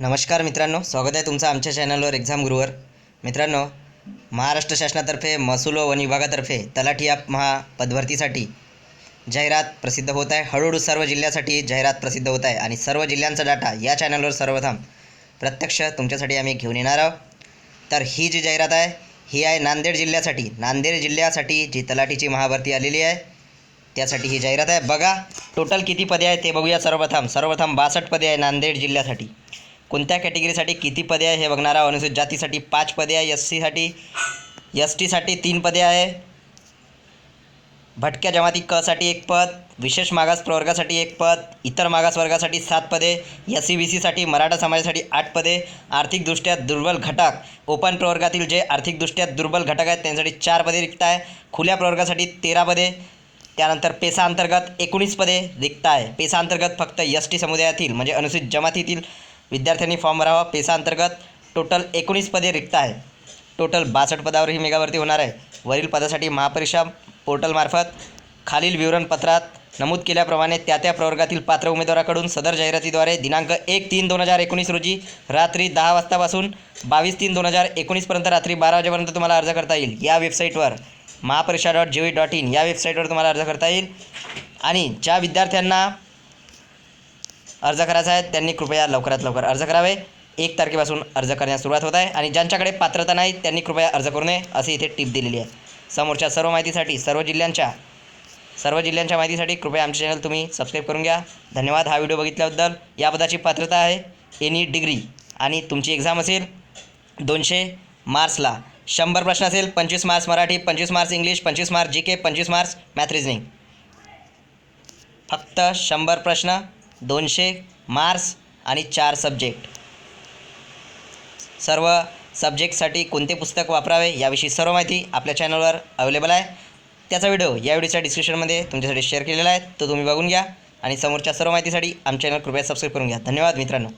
नमस्कार मित्रांनो स्वागत आहे तुमचं आमच्या चॅनलवर एक्झाम गुरुवर मित्रांनो महाराष्ट्र शासनातर्फे महसूल व वन विभागातर्फे तलाठी या महा पदभरतीसाठी जाहिरात प्रसिद्ध होत आहे. हळूहळू सर्व जिल्ह्यासाठी जाहिरात प्रसिद्ध होत आहे आणि सर्व जिल्ह्यांचा डाटा या चॅनलवर सर्वप्रथम प्रत्यक्ष तुमच्यासाठी आम्ही घेऊन येणार आहोत. तर ही जी जाहिरात आहे ही आहे नांदेड जिल्ह्यासाठी. नांदेड जिल्ह्यासाठी जी तलाठीची महाभरती आलेली आहे त्यासाठी ही जाहिरात आहे. बघा टोटल किती पदे आहेत ते बघूया सर्वप्रथम. सर्वप्रथम बासष्ट पदे आहे नांदेड जिल्ह्यासाठी. कोणत्या कॅटेगरीसाठी किती पदे आहे हे बघणार आहोत? अनुसूचित जातीसाठी पाच पदे आहे एस सीसाठी एस टीसाठी तीन पदे आहे. भटक्या जमाती कसाठी एक पद विशेष मागास प्रवर्गासाठी एक पद इतर मागास वर्गासाठी सात पदे एस सी बी सीसाठी मराठा समाजासाठी आठ पदे आर्थिकदृष्ट्या दुर्बल घटक ओपन प्रवर्गातील जे आर्थिकदृष्ट्या दुर्बल घटक आहेत त्यांच्यासाठी चार पदे रिक्त आहे. खुल्या प्रवर्गासाठी तेरा पदे त्यानंतर पेसा अंतर्गत एकोणीस पदे रिक्त आहे. पेसा अंतर्गत फक्त एस टी समुदायातील म्हणजे अनुसूचित जमातीतील विद्यार्थ्यांनी फॉर्म भरावा. पेसा अंतर्गत टोटल एकोणीस पदे रिक्त आहे. टोटल बासष्ट पदावर ही मेगावरती होणार आहे. वरील पदासाठी महापरीक्षा पोर्टलमार्फत खालील विवरणपत्रात नमूद केल्याप्रमाणे त्या त्या प्रवर्गातील पात्र उमेदवाराकडून सदर जाहिरातीद्वारे दिनांक एक तीन दोन हजार एकोणीस रोजी रात्री दहा वाजतापासून बावीस तीन दोन हजार एकोणीसपर्यंत रात्री बारा वाजेपर्यंत तुम्हाला अर्ज करता येईल. या वेबसाईटवर Mahapariksha dot G O dot in या वेबसाईटवर तुम्हाला अर्ज करता येईल. आणि ज्या विद्यार्थ्यांना अर्ज करायचा आहे त्यांनी कृपया लवकरात लवकर अर्ज करावे. एक तारखेपासून अर्ज करण्यास सुरुवात होत आहे आणि ज्यांच्याकडे पात्रता नाही त्यांनी कृपया अर्ज करू नये अशी इथे टीप दिलेली आहे. समोरच्या सर्व माहितीसाठी सर्व जिल्ह्यांच्या सर्व जिल्ह्यांच्या माहितीसाठी कृपया आमचे चॅनल तुम्ही सबस्क्राईब करून घ्या. धन्यवाद. हा व्हिडिओ बघितल्याबद्दल या पदाची पात्रता आहे एनी डिग्री आणि तुमची एक्झाम असेल दोनशे मार्क्सला. शंभर प्रश्न असेल पंचवीस मार्क्स मराठी पंचवीस मार्क्स इंग्लिश पंचवीस मार्क्स जी के पंचवीस मार्क्स मॅथ रिजनिंग फक्त शंभर प्रश्न दोनशे मार्क्स आणि चार सब्जेक्ट. सर्व सब्जेक्टसाठी कोणते पुस्तक वापरावे याविषयी सर्व माहिती आपल्या चॅनलवर अवेलेबल आहे. त्याचा व्हिडिओ या व्हिडिओच्या डिस्क्रिप्शनमध्ये तुमच्यासाठी शेअर केलेला आहे. तो तुम्ही बघून घ्या आणि समोरच्या सर्व माहितीसाठी आमच्या चॅनल कृपया सबस्क्राईब करून घ्या. धन्यवाद मित्रांनो.